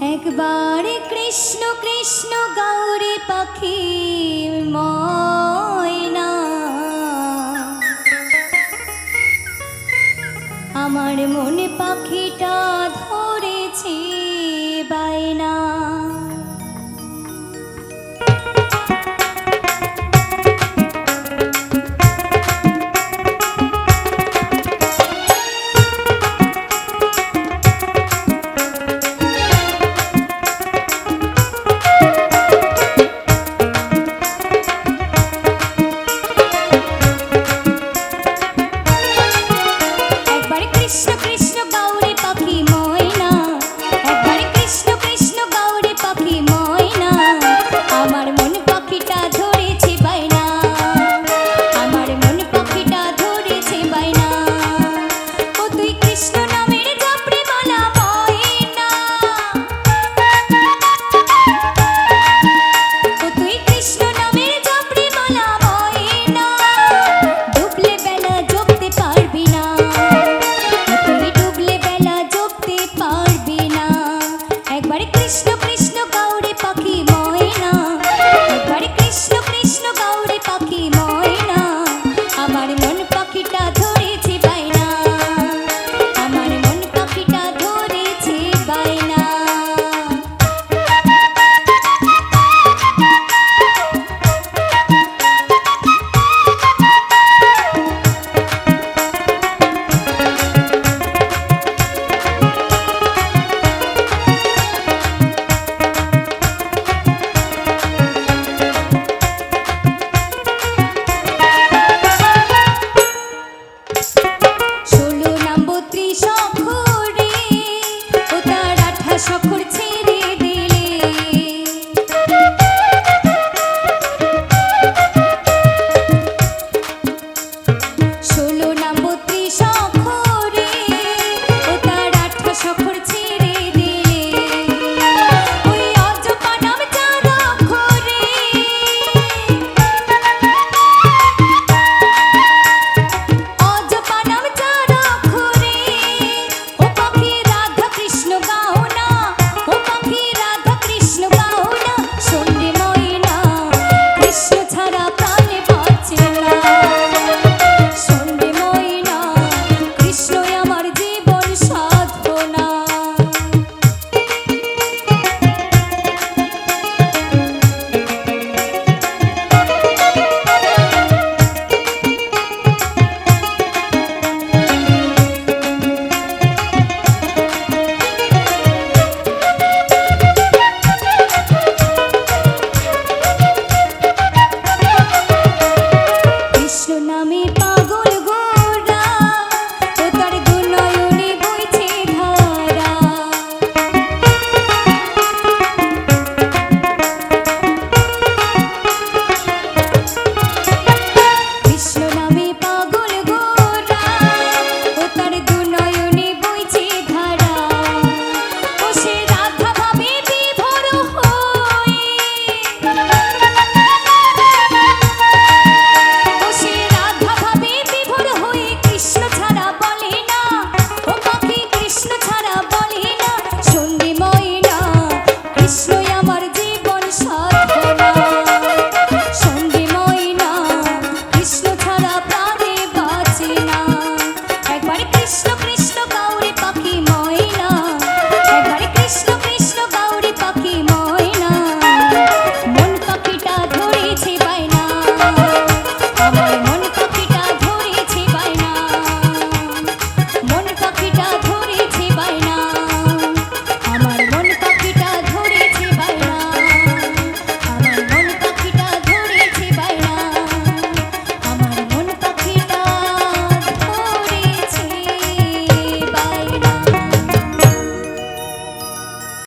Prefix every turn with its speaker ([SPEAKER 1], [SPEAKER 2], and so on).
[SPEAKER 1] একবার কৃষ্ণ কৃষ্ণ গৌরে পাখি ময়না। আমার মনে পাখিটা ধরেছি বাইনা